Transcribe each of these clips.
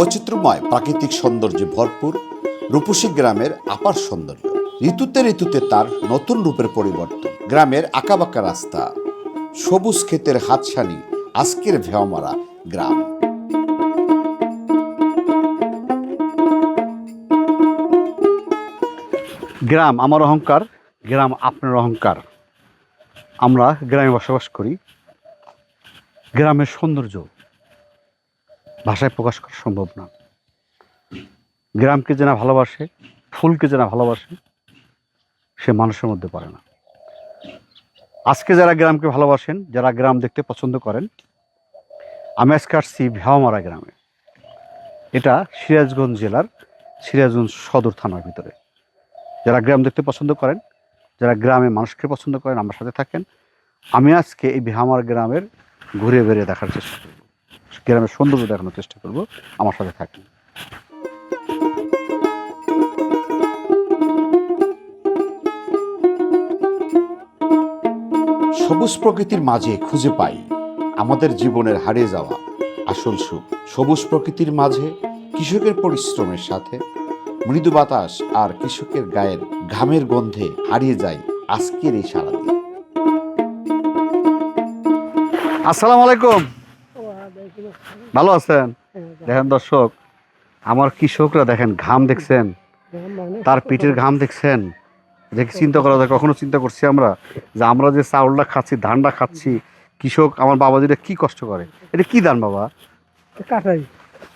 বৈচিত্র্যময় প্রাকৃতিক সৌন্দর্যে ভরপুর রূপসী গ্রামের আপার সৌন্দর্য। ঋতুতে ঋতুতে তার নতুন রূপের পরিবর্তন। গ্রামের আঁকাবাঁকা রাস্তা, সবুজ ক্ষেতের হাতছানি, আজকের ভেওমারা গ্রাম। গ্রাম আমার অহংকার, গ্রাম আপনার অহংকার। আমরা গ্রামে বসবাস করি। গ্রামের সৌন্দর্য ভাষায় প্রকাশ করা সম্ভব না। গ্রামকে যেনা ভালোবাসে, ফুলকে যেনা ভালোবাসে, সে মানুষের মধ্যে পারে না। আজকে যারা গ্রামকে ভালোবাসেন, যারা গ্রাম দেখতে পছন্দ করেন, আমি আজকে আসছি ভেওয়ামারা গ্রামে। এটা সিরাজগঞ্জ জেলার সিরাজগঞ্জ সদর থানার ভিতরে। যারা গ্রাম দেখতে পছন্দ করেন, যারা গ্রামে মানুষকে পছন্দ করেন, আমার সাথে থাকেন। আমি আজকে এই বিহামার গ্রামের ঘুরে বেরিয়ে দেখার চেষ্টা করব গ্রামের সৌন্দর্য দেখানোর চেষ্টা করব। আমার সাথে থাকেন সবুজ প্রকৃতির মাঝে খুঁজে পাই আমাদের জীবনের হারিয়ে যাওয়া আসল সুখ। সবুজ প্রকৃতির মাঝে কৃষকের পরিশ্রমের সাথে মৃদু বাতাস আর কৃষকের গায়ের ঘামের গন্ধে হারিয়ে যায় আজকের এই সারাদিন। আসসালামু আলাইকুম। ভালো আছেন? দেখেন দর্শক আমার কৃষকরা দেখেন ঘাম দেখছেন। তার পিঠের ঘাম দেখছেন। দেখে চিন্তা করা যায় কখনো চিন্তা করছি আমরা যে আমরা যে চাউলটা খাচ্ছি ধানটা খাচ্ছি কৃষক আমার বাবা যেটা কি কষ্ট করে? এটা কি ধান বাবা? কাটারি।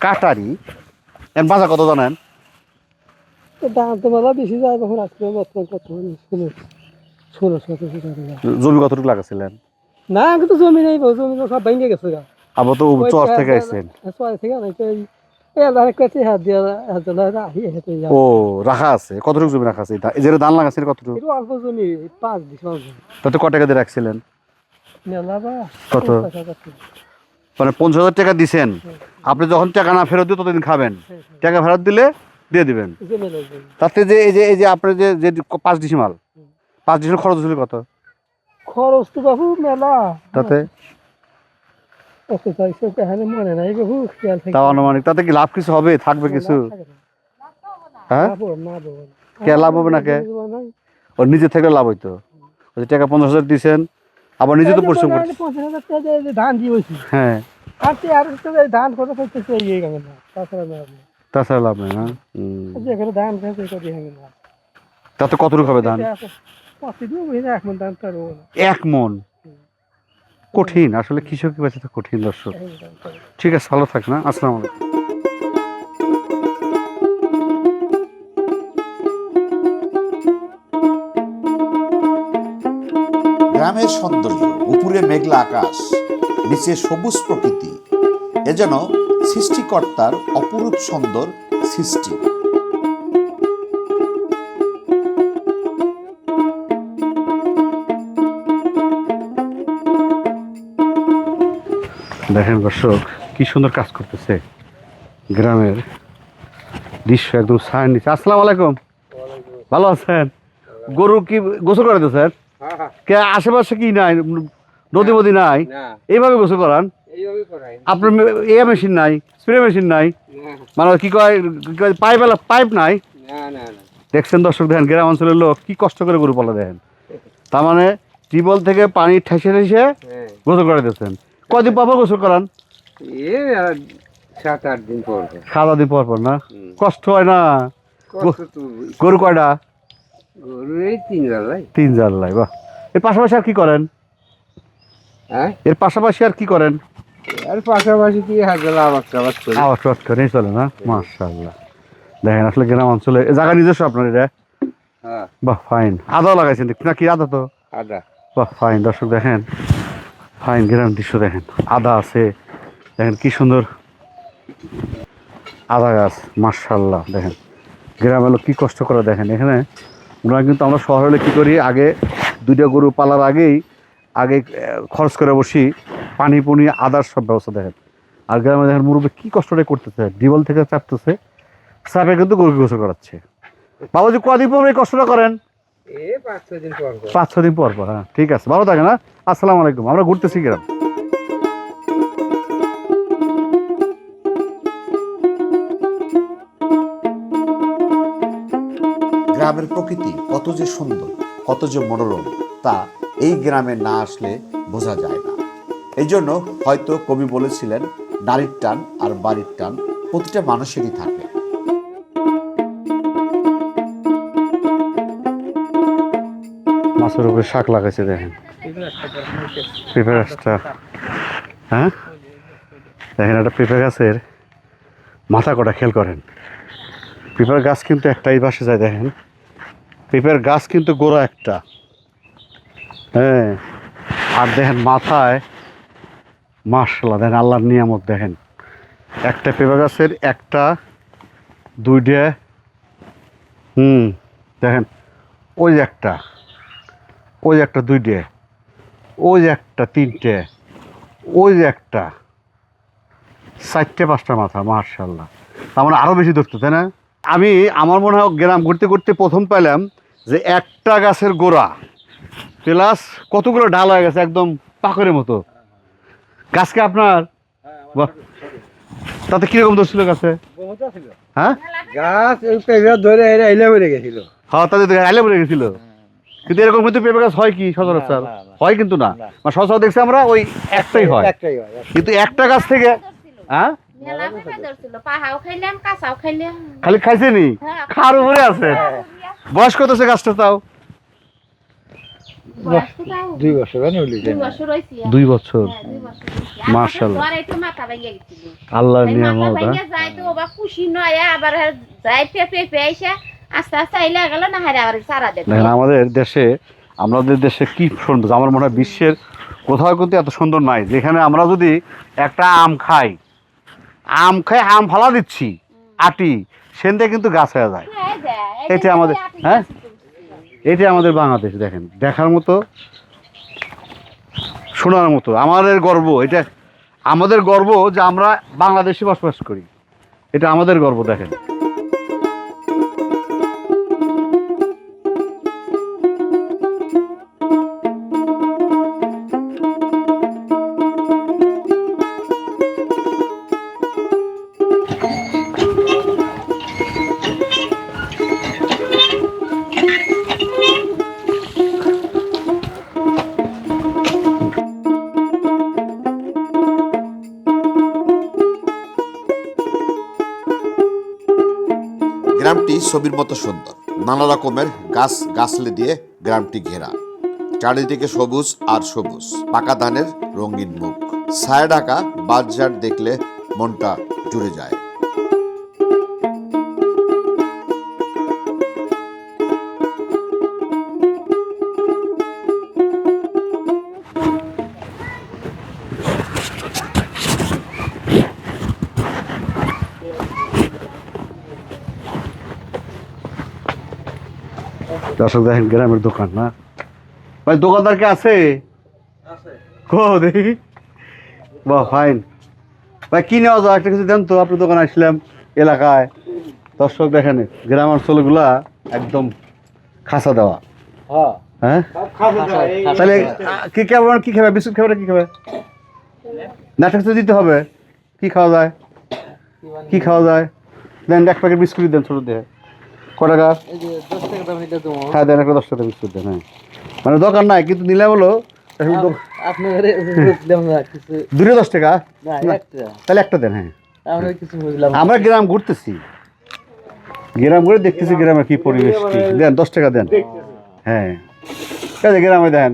কাটারি? এর বাজার কত জানেন? বেশি যায়। জমি কতটুকু লাগাছিলেন? না কিন্তু জমি নেই জমি সব ভেঙে গেছে গা। আবার তো চর থেকে ছয় থেকে নাই তো আহি হেঁটে যাও ও রাখা আছে। কতটুকু জমি রাখা আছে এই যে ধান লাগাচ্ছেন কতটুকু? অল্প জমি পাঁচ তাতে ক টাকা দিয়ে রাখছিলেন? কত? মানে পঞ্চাশ হাজার টাকা দিছেন। আপনি যখন টাকা না ফেরত দিও ততদিন খাবেন। টাকা ফেরত দিলে দিয়ে দিবেন। তাতে যে এই যে এই যে আপনার যে যে পাঁচ ডিসিমাল। পাঁচ ডিসিমাল খরচ হছিল কত? খরচ তো বাবু মেলা। তাতে? কত চাইছে এখানে মনে নাই বাবু খেয়াল থাকে তাও আনুমানিক তাতে কি লাভ কিছু হবে? থাকবে কিছু? হ্যাঁ। কে লাভ হবে না কে? নিজে থেকে লাভ হইতো। ওই টাকা পঞ্চাশ হাজার দিয়েছেন আবার নিজে তো পরিশ্রম করছে। পঞ্চাশ হাজার টাকা ধান দিয়ে হয়েছি হ্যাঁ। আর কি আর তো ধান কত করতেছে গেল না তাছাড়া লাভ নেই। না? যেখানে ধান হবে না। তাতে কতটুকু হবে ধান? মন তার এক মন। কঠিন, আসলে কৃষকের কাছে তো কঠিন দর্শক। ঠিক আছে, ভালো থাক না আসসালামু আলাইকুম। গ্রামের সৌন্দর্য, উপরে মেঘলা আকাশ, নিচে সবুজ প্রকৃতি, এ যেন সৃষ্টিকর্তার অপরূপ সুন্দর সৃষ্টি। দেখেন দর্শক কি সুন্দর কাজ করতেছে। গ্রামের দৃশ্য একদম ছায়ের নিচে। আসসালামু আলাইকুম। ভালো আছেন? গরু কি গোসল করে স্যার? কে আশেপাশে কি নাই? নদী মদি নাই? এইভাবে গোসল করান? আপনার এ মেশিন নাই স্প্রে মেশিন নাই। মানে কি কয় পাইপ পাইপ নাই? দেখছেন দর্শক দেখেন গ্রাম অঞ্চলের লোক কি কষ্ট করে গরু পালা দেখেন। তার মানে টিউবওয়েল থেকে পানি ঠেসে ঠেসে হ্যাঁ। গোসল করে দিচ্ছেন কদিন পর পর গোসল করান? এ সাত আট দিন পর পর। খাওয়া দিন পর পর না? কষ্ট হয় না? গরু কয়টা? গরু এই তিন বেলায় তিন জার লাই বাহ। এর পাশাপাশি আর কি করেন? হ্যাঁ? এর পাশাপাশি আর কি করেন? আর পাশাপাশি কি হাজার আবাদ টাবাদ করি। আওয়াজ টাওয়াজ করেই চলে না? মাশাল্লাহ দেখেন আসলে গ্রাম অঞ্চলে জায়গা নিজস্ব আপনার এটা? হ্যাঁ। বাহ ফাইন আদাও লাগাইছেন নাকি আদা তো? আদা। বাহ ফাইন দর্শক দেখেন ফাইন গ্রাম দৃশ্য দেখেন। আদা আছে, দেখেন কি সুন্দর আদা গাছ মার্শাল্লাহ দেখেন। গ্রামের লোক কী কষ্ট করে দেখেন। এখানে ওনারা কিন্তু আমরা শহরে হলে কী করি, আগে দুইটা গরু পালার আগেই, আগে খরচ করে বসি, পানি পুনি, আদার সব ব্যবস্থা দেখেন। আর গ্রামে দেখেন মুরব্বী কী কষ্টটা করতেছে, ডিবল থেকে চাপতেছে, চাপে কিন্তু গরু গোসল করাচ্ছে। বাবাজি, কদিন পর এই কষ্টটা করেন? পাঁচ ছ দিন পর পর। হ্যাঁ ঠিক আছে ভালো থাকে না হ্যাঁ, আসসালামু আলাইকুম আমরা ঘুরতেছি গেলাম। গ্রামের প্রকৃতি কত যে সুন্দর কত যে মনোরম তা এই গ্রামে না আসলে বোঝা যায় না। এই জন্য হয়তো কবি বলেছিলেন নারীর টান আর বাড়ির টান প্রতিটা মানুষেরই থাকে। মাছের উপরে শাক লাগাইছে, দেখেন। পেঁপে গাছটা হ্যাঁ? দেখেন একটা পেঁপে গাছের মাথা কটা খেয়াল করেন। পেঁপের গাছ কিন্তু একটাই পাশে যায়, দেখেন। পেঁপের গাছ কিন্তু গোড়া একটা। হ্যাঁ। আর দেখেন মাথায় মার্শাল্লাহ দেখেন আল্লাহর নিয়ামত, দেখেন। একটা পেঁপে গাছের একটা, দুইটা, হুম, দেখেন। ওই একটা। ওই একটা দুইটে ওই একটা তিনটে ওই যে একটা। চারটে পাঁচটা মাথা মার্শাল্লাহ তার মানে আরও বেশি ধরতো তাই না? আমি আমার মনে হয় গ্রাম ঘুরতে ঘুরতে প্রথম পেলাম যে একটা গাছের গোড়া প্লাস কতগুলো ডাল হয়ে গেছে একদম পাকড়ের মতো। গাছকে আপনার। তাতে কীরকম ধরছিল গাছে? হ্যাঁ? গাছ ধরে এলে মরে গেছিল। হ্যাঁ তাদের আইলে পড়ে গেছিল। কিন্তু এরকম কিন্তু পেঁপে গাছ হয় কি সচরাচর। হয় কিন্তু না। মানে সচরাচর দেখছি আমরা ওই একটাই হয়। একটাই হয় কিন্তু একটা গাছ থেকে হ্যাঁ? মেলা পেঁপে ধরছিল। পাহাও খাইলাম কাঁচাও খাইলাম। খালি খাইছে নি হ্যাঁ। খার উপরে আছে। বয়স কত সে গাছটা তাও? তো তাও। দুই বছর হয় উলি দুই বছর হয়েছে। দুই বছর। হ্যাঁ, নিয়ামত? যায় তো খুশি নয় আবার আর যায় পেঁপে পেয়েছে আস্তে আস্তে আইলে গেল না হারে আবার সারা দেখেন আমাদের দেশে আমাদের দেশে কি সুন্দর আমার মনে হয় বিশ্বের কোথাও কিন্তু এত সুন্দর নাই। যেখানে আমরা যদি একটা আম খাই আম খাই আম ফালা দিচ্ছি আটি সেন থেকে কিন্তু গাছ হয়ে যায়। এটা আমাদের- হ্যাঁ? এটি আমাদের বাংলাদেশ দেখেন। দেখার মতো শোনার মতো। আমাদের গর্ব এটা আমাদের গর্ব যে আমরা বাংলাদেশে বসবাস করি। এটা আমাদের গর্ব দেখেন। ছবির মতো সুন্দর। নানা রকমের গাছ গাছলে দিয়ে গ্রামটি ঘেরা। চারিদিকে সবুজ আর সবুজ, পাকা ধানের রঙিন মুখ। ছায়া ঢাকা বাজার দেখলে মনটা জুড়ে যায়। দর্শক দেখেন গ্রামের দোকান না? ভাই দোকানদার কে আছে? কো দেখি। বাহ ফাইন ভাই কি নেওয়া যায়? একটা কিছু দেন তো আপনার দোকানে আসলাম এলাকায়। দর্শক দেখেন গ্রাম অঞ্চলগুলা একদম খাসা দেওয়া। হ্যাঁ। হ্যাঁ? তাহলে কি খাবে কি খাবে? বিস্কুট খাবে না কি খাবে? নাটক তো দিতে হবে। কি খাওয়া যায়? কি খাওয়া যায়? দেন এক প্যাকেট বিস্কুট দেন ছোটো দিয়ে। এটা হ্যাঁ দেন একটা দশ টাকা বিস্কুট দেন হ্যাঁ। মানে দোকান নাই কিন্তু নিলে বলো এখন দো- আপনার বুঝলাম না কিছু দুটো দশ টাকা? না না। একটা। তাহলে একটা দেন হ্যাঁ। আমরা কিছু বুঝলাম না। আমরা গ্রাম ঘুরতেছি। গ্রাম ঘুরে দেখতেছি গ্রামে কি পরিবেশ কি। দেন দশ টাকা দেন। হ্যাঁ। গ্রামে দেন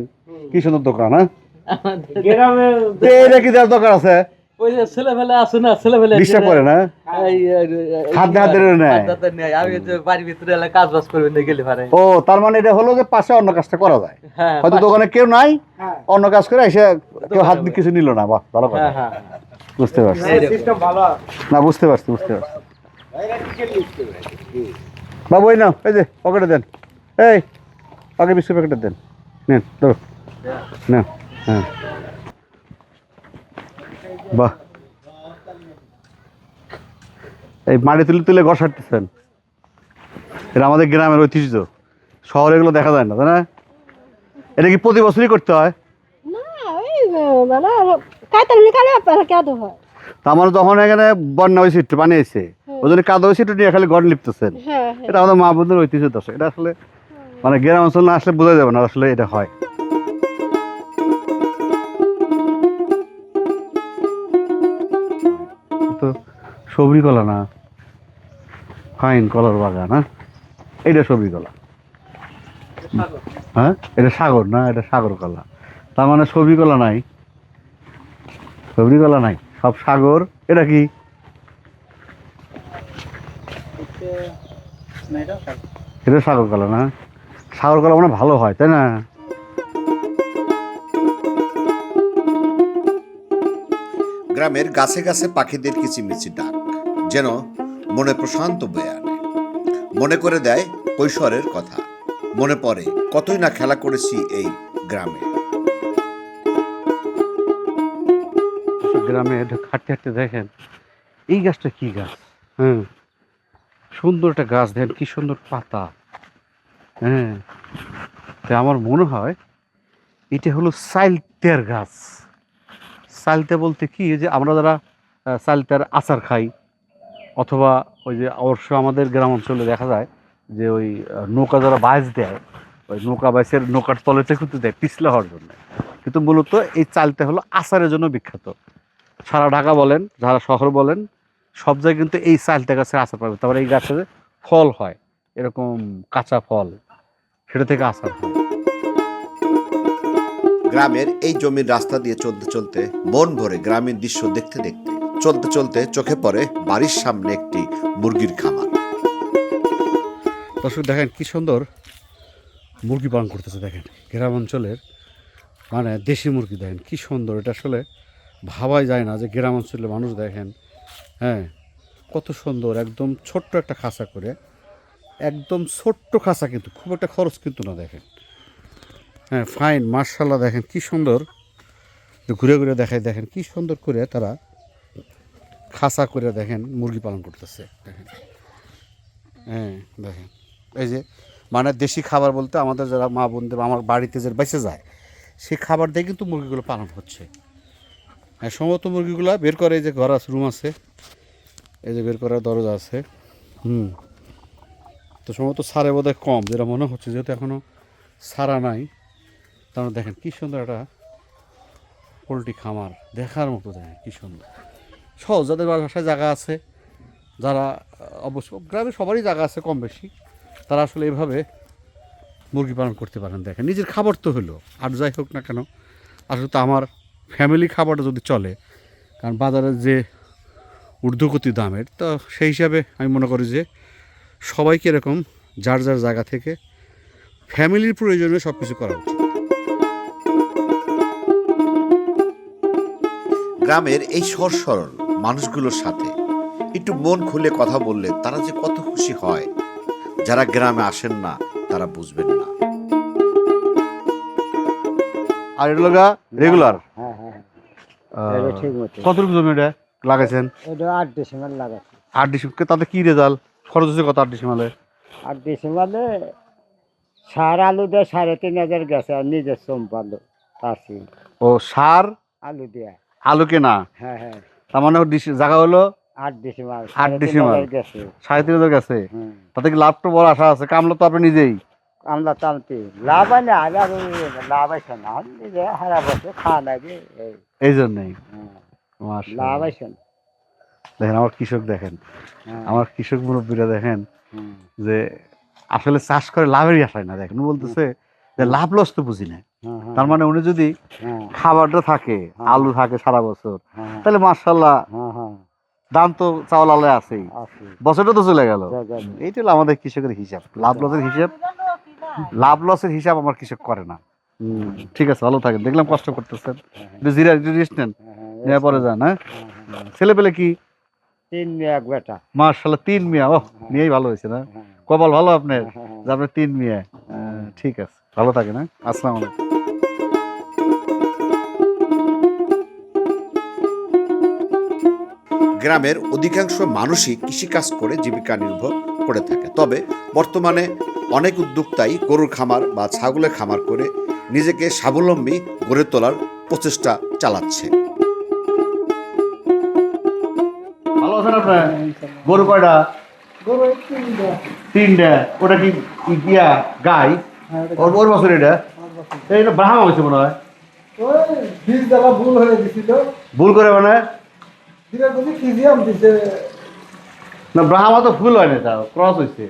কি সুন্দর দোকান হ্যাঁ? আমাদের কি দেওয়ার দোকান আছে? ওই যে ছেলেবেলা আছে না ছেলেবেলা ডিস্টার্ব করে না? হাত হাত ধরে নেয়। আমি যে বাড়ির ভিতরে কাজ বাজ করবেন না গেলে পারে। ও তার মানে এটা হলো যে পাশে অন্য কাজটা করা যায়। হ্যাঁ হয়তো দোকানে কেউ নাই অন্য কাজ করে এসে কেউ হাত কিছু নিল না বাহ ভালো কথা। হ্যাঁ হ্যাঁ। বুঝতে পারছি। না বুঝতে পারছি বুঝতে পারছি। বাবু ওই নাও এই যে পকেটে দেন। এই আগে বিস্কুট প্যাকেটে দেন। নেন ধরো। না হ্যাঁ। বাহ। এই মাটি তুলে তুলে ঘর সারতেছেন। এটা আমাদের গ্রামের ঐতিহ্য। শহরে এগুলো দেখা যায় না তাই না? এটা কি প্রতি বছরই করতে হয়? মানে হয়। আমার যখন এখানে বন্যা হয়েছে একটু পানি এসে ওই জন্য কাদা হয়েছে একটু নিয়ে খালি ঘর লিপতেছেন। হ্যাঁ হ্যাঁ। এটা আমাদের মা বোনদের ঐতিহ্য দর্শক। এটা আসলে মানে গ্রাম অঞ্চল না আসলে বোঝা যাবে না আসলে এটা হয়। তো সবরি কলা না। ফাইন কলার বাগান হ্যাঁ? এটা সবরি কলা। হ্যাঁ? এটা সাগর না, এটা সাগর কলা। তার মানে সবরি কলা নাই। সবরি কলা নাই, সব সাগর। এটা কি? এটা সাগর কলা না। সাগর কলা মানে ভালো হয়, তাই না? গ্রামের গাছে গাছে পাখিদের কিচিমিচি ডাক, যেন মনে প্রশান্ত বয়ে আনে। মনে করে দেয় কৈশোরের কথা, মনে পড়ে কতই না খেলা করেছি এই গ্রামে। গ্রামে হাঁটতে হাঁটতে দেখেন, এই গাছটা কি গাছ? হ্যাঁ সুন্দর একটা গাছ, দেখেন কি সুন্দর পাতা। হ্যাঁ আমার মনে হয় এটা হলো সাইলতের গাছ। সাইলতে বলতে কি যে আমরা যারা আহ, সাইলতের আচার খাই অথবা ওই যে অবশ্য আমাদের গ্রাম অঞ্চলে দেখা যায় যে ওই নৌকা যারা বাইচ দেয় ওই নৌকা বাইচের নৌকার তলেতে কিন্তু দেয় পিছলে হওয়ার জন্য। কিন্তু মূলত এই চালটা হলো আচারের জন্য বিখ্যাত। সারা ঢাকা বলেন যারা শহর বলেন সব জায়গায় কিন্তু এই চালটা গাছের আচার পাবে তারপরে এই গাছের ফল হয় এরকম কাঁচা ফল সেটা থেকে আচার হয়। গ্রামের এই জমির রাস্তা দিয়ে চলতে চলতে মন ভরে গ্রামীণ দৃশ্য দেখতে দেখতে, চলতে চলতে চোখে পড়ে বাড়ির সামনে একটি মুরগির খামার। দর্শক, দেখেন কি সুন্দর মুরগি পালন করতেছে, দেখেন। গ্রাম অঞ্চলের মানে দেশি মুরগি, দেখেন কি সুন্দর। এটা আসলে ভাবাই যায় না যে গ্রাম অঞ্চলের মানুষ, দেখেন হ্যাঁ কত সুন্দর, একদম ছোট্ট একটা খাঁচা করে, একদম ছোট্ট খাঁচা কিন্তু, খুব একটা খরচ কিন্তু না, দেখেন। হ্যাঁ ফাইন মার্শাল্লাহ দেখেন কি সুন্দর। ঘুরে ঘুরে দেখায় দেখেন কি সুন্দর করে তারা খাঁচা করে, দেখেন, মুরগি পালন করতেছে, দেখেন। হ্যাঁ দেখেন। এই যে মানে দেশি খাবার বলতে আমাদের যারা মা বোনদের, আমার বাড়িতে যে বেঁচে যায় সেই খাবার দিয়ে কিন্তু মুরগিগুলো পালন হচ্ছে। হ্যাঁ সম্ভবত মুরগিগুলো বের করে, এই যে ঘর আছে রুম আছে, এই যে বের করার দরজা আছে, হুম। তো সম্ভবত সারে বোধহয় কম, যেটা মনে হচ্ছে যেহেতু এখনও সারা নাই। তার মানে দেখেন কী সুন্দর একটা পোলট্রি খামার দেখার মতো দেখেন কী সুন্দর। সহজ, যাদের বাসায় জায়গা আছে, যারা অবশ্য গ্রামে সবারই জায়গা আছে কম বেশি, তারা আসলে এভাবে মুরগি পালন করতে পারেন। দেখেন, নিজের খাবার তো হলো, আর যাই হোক না কেন, আসলে তো আমার ফ্যামিলি খাবারটা যদি চলে, কারণ বাজারের যে ঊর্ধ্বগতি দামের, তো সেই হিসাবে আমি মনে করি যে সবাইকে এরকম যার যার জায়গা থেকে ফ্যামিলির প্রয়োজনে সব কিছু করা উচিত। গ্রামের এই সর সরল মানুষগুলোর সাথে একটু মন খুলে কথা বললে তারা যে কত খুশি হয়। যারা গ্রামে আসেন না তারা বুঝবেন না। আর এটা লগা রেগুলার হ্যাঁ হ্যাঁ এটা ঠিক মতো কতটুকু জমি এটা লাগাইছেন? এটা আট ডিসেম্বর লাগাচ্ছে আট ডিসেম্বর তাতে কি রেজাল্ট খরচ হচ্ছে কত আট ডিসেম্বরে আট ডিসেম্বরে সার আলু দিয়ে সাড়ে তিন হাজার গেছে আর নিজের সম্পালো আশি ও সার? আলু দিয়ে। আলু কেনা? হ্যাঁ হ্যাঁ। তার মানে জায়গা হলো আট ডিসেম্বর আট সাড়ে তিন ডিসেম্বর। হাজার গেছে। সাড়ে তিন হাজার গেছে? তাতে কি লাভ তো বড় আশা আছে? কামলা তো আপনি নিজেই। আমরা টানতে লাভ হয় না আর আর লাভ আছে না। নিজে হারা বছর খাওয়া লাগে এই। এই জন্যই। লাভ আছে না। দেখেন আমার কৃষক দেখেন। হ্যাঁ, আমার কৃষক মুরব্বীরা দেখেন যে আসলে চাষ করে লাভেরই আশায় না। দেখেন বলতেছে যে লাভ লস তো বুঝি না। তার মানে উনি যদি হ্যাঁ, খাবারটা থাকে হ্যাঁ। আলু থাকে সারা বছর হ্যাঁ, তাহলে মার্শাল্লাহ হ্যাঁ, হ্যাঁ, দাম তো চাউল আলে আছেই। আছে, বছরটা তো চলে গেল। এইটা হলো আমাদের কৃষকের হিসাব লাভ লসের হিসাব। লাভ লসের হিসাব আমার কৃষক করে না। ঠিক আছে ভালো থাকেন। দেখলাম কষ্ট করতেছেন। জিরা রেস্ট নেন। হ্যাঁ, হ্যাঁ, নেওয়ার পরে যান হ্যাঁ? হ্যাঁ, হ্যাঁ। ছেলে পেলে কি? তিন মেয়ে বেটা। মার্শাল্লাহ তিন মিয়া। ও নিয়েই ভালো হয়েছে না? হ্যাঁ, কপাল ভালো আপনার হ্যাঁ, হ্যাঁ। যে আপনার তিন মিয়া। হ্যাঁ, ঠিক আছে। ভালো থাকেন হ্যাঁ? আসসালামু আলাইকুম। গ্রামের অধিকাংশ মানুষই কৃষিকাজ করে জীবিকা নির্ভর করে থাকে। তবে বর্তমানে অনেক উদ্যোক্তাই গরুর খামার বা ছাগলের খামার করে নিজেকে স্বাবলম্বী গড়ে তোলার প্রচেষ্টা চালাচ্ছে। আছেন আপনার গরু কয়টা? গরু তিনটা। তিনটা। ওটা কি গাই? ওর ওর বছর এটা? এটা ব্রাহ্মা হয়েছে মনে হয়। বীজ দেওয়া ভুল হয়ে করে মানে? না ব্রাহ্মা তো ফুল হয় না তাও ক্রস হয়েছে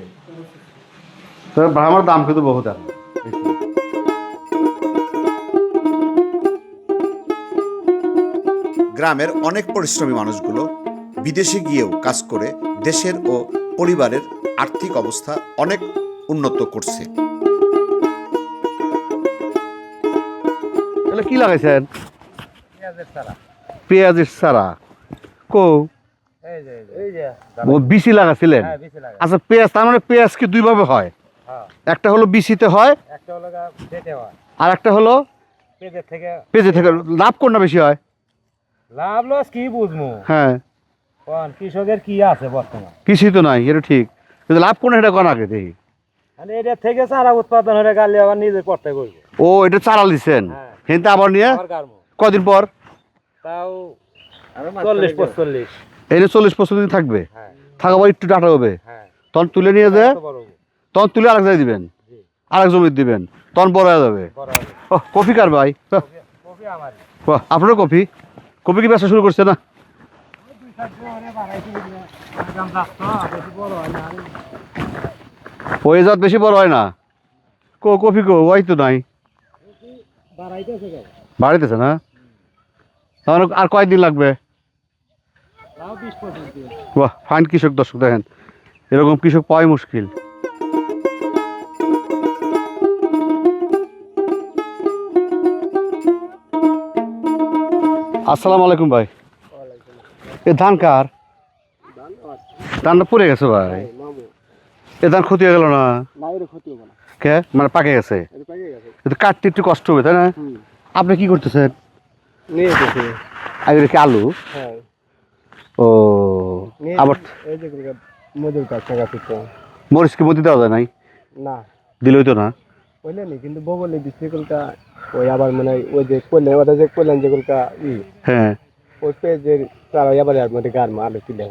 তো ব্রাহ্মার দাম কিন্তু বহুত এখন গ্রামের অনেক পরিশ্রমী মানুষগুলো বিদেশে গিয়েও কাজ করে দেশের ও পরিবারের আর্থিক অবস্থা অনেক উন্নত করছে। এগুলো কি লাগাইছেন? পেঁয়াজের চারা। কো? ও বিচি লাগাছিলেন? আচ্ছা পেঁয়াজ তার মানে পেঁয়াজ কি দুই ভাবে হয়। একটা হলো বিচিতে হয় একটা হলো পেটে হয়। আর একটা হলো পেটের থেকে পেঁজে থেকে। লাভ কোনটা বেশি হয়? লাভ লস কি বুঝব হ্যাঁ। কোন কৃষকের কি আছে বর্তমান? কিছুই তো নাই এটা ঠিক। কিন্তু লাভ কোন এটা কোন আগে দেখি। মানে এটার থেকে চারা উৎপাদন হয়ে গেলে আবার নিজের পড়তে করব ও এটা চারা দিচ্ছেন হ্যাঁ। কিন্তু আবার নিয়ে কদিন পর? তাও চল্লিশ পঁচল্লিশ এনে চল্লিশ পঁচিশ দিন থাকবে? হ্যাঁ। থাকাবার একটু ডাটা হবে। হ্যাঁ। তখন তুলে নিয়ে যে? তখন তুলে আরেক জায়গায় দিবেন। জি। আরেক জমি দিবেন। তখন বড় হয়ে যাবে। ও কফি কার ভাই? কপি আপনারও কফি? কফি কি ব্যবসা শুরু করছে না? ওই জাত বেশি বড় হয় না। কো কফি কো ওই তো নাই। বাড়িতেছে না? তাহলে আর কয়দিন লাগবে? বাহ ফাইন কৃষক দর্শক দেখেন এরকম কৃষক পাওয়াই মুশকিল। আসসালামু আলাইকুম ভাই। এ ধান কার? ধানটা পড়ে গেছে ভাই। এ ধান ক্ষতি হয়ে গেল না? ক্ষতি হবে না। কে মানে পাকে গেছে। গেছে। কাটতে একটু কষ্ট হবে তাই না? আপনি কি করতেছেন? আগে কি আলু। হ্যাঁ। ও আবার যে মরিচ কি মতি দেওয়া যায় নাই? না। দিলই তো না? বুঝলেন কিন্তু বগলে বিস্কুলটা ওই আবার মানে ওই যে করলেন ওটা যে করলেন যেগুলোটা ই হ্যাঁ। ওই পেজের তারা আবার আর মধ্যে গার মা আলু তুলে।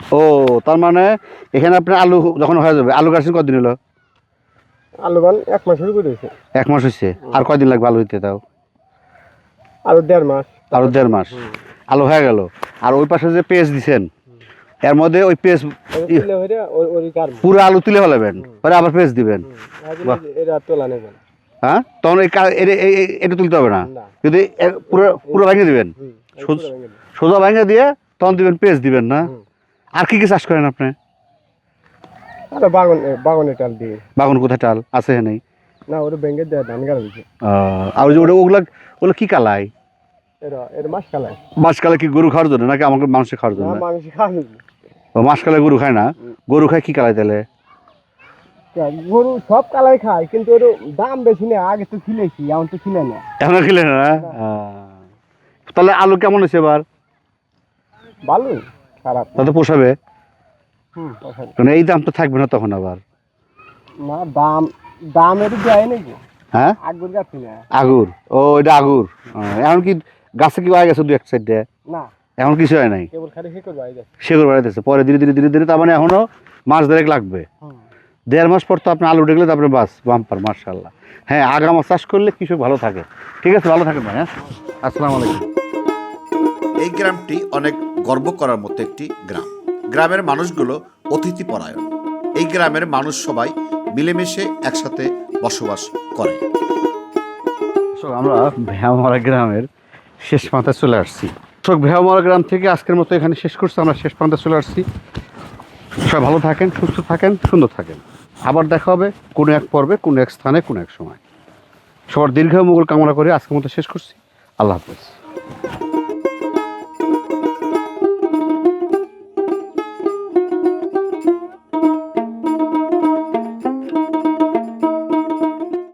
ও তার মানে এখানে আপনার আলু যখন হয়ে যাবে আলু গাছের কদিন হলো? আলু গান এক মাস শুরু করে এক মাস হয়েছে আর কয়দিন লাগবে আলু হইতে তাও? আরও দেড় মাস। আরও দেড় মাস? আলু হয়ে গেল। আর ওই পাশে যে পেঁয়াজ দিছেন এর মধ্যে ওই পেঁয়াজ পুরো আলু তুলে ফেলাবেন পরে আবার পেঁয়াজ দিবেন। হ্যাঁ? তখন এটা তুলতে হবে না? যদি পুরো পুরো ভেঙে দিবেন। সোজা ভেঙে দিয়ে তখন দিবেন পেঁয়াজ দিবেন না? আর কি কি চাষ করেন আপনি? আরে বাগান বাগানে টাল দিয়ে। বাগান কোথায় টাল? আছে নেই? না ওটা ভেঙে দেয় ধান গাড়া দিচ্ছে আর ওই যে ওটা ওগুলা ওগুলো কি কালাই এটা এটা মাস খালায় মাসকালে কি গরু খাওয়ার জন্য নাকি আমাকে মানুষের খাওয়ার জন্য? মানুষ খাবে ও মাসকালে গরু খায় না? গরু খায় কি কালাই তাহলে? গরু সব কালাই খায় কিন্তু ওর দাম বেশি নেই আগে তো ছিলেছি এখন তো ছিলে না। এখন খেলে না? তাহলে আলু কেমন হয়েছে এবার? ভালো খারাপ। তাতে পোষাবে। কারণ এই দাম তো থাকবে না তখন আবার? না দাম দাম একটু দেয় নাকি? হ্যাঁ? আগুর যাচ্ছি না আগুর? ও এটা আগুর। এখন কি গাছে কি হয়ে গেছে দু এক সাইড? না। এখন কিছু হয় নাই? কেবল খালি হেঁকে যাই যাচ্ছে সেগুলো বাড়াইতেছে পরে ধীরে ধীরে ধীরে ধীরে তার মানে এখনও মাস দেড়েক লাগবে। দেড় মাস পর তো আপনি আলু দেখলে তারপরে বাস বাম্পার মার্শাল্লাহ হ্যাঁ আগামা চাষ করলে কিছু ভালো থাকে। ঠিক আছে ভালো থাকেন ভাই হ্যাঁ? আসসালামু আলাইকুম। এই গ্রামটি অনেক গর্ব করার মতো একটি গ্রাম। গ্রামের মানুষগুলো অতিথি পরায়ণ। এই গ্রামের মানুষ সবাই মিলেমিশে একসাথে বসবাস করে। আমরা ভেয়ামারা গ্রামের শেষ মাথায় চলে আসছি। দর্শক, ভেয়ামারা গ্রাম থেকে আজকের মতো এখানে শেষ করছি। আমরা শেষ প্রান্তে চলে আসছি। সবাই ভালো থাকেন, সুস্থ থাকেন, সুন্দর থাকেন। আবার দেখা হবে কোনো এক পর্বে, কোনো এক স্থানে, কোনো এক সময়। সবার দীর্ঘ মুঘল কামনা করে আজকের মতো শেষ করছি। আল্লাহ হাফেজ।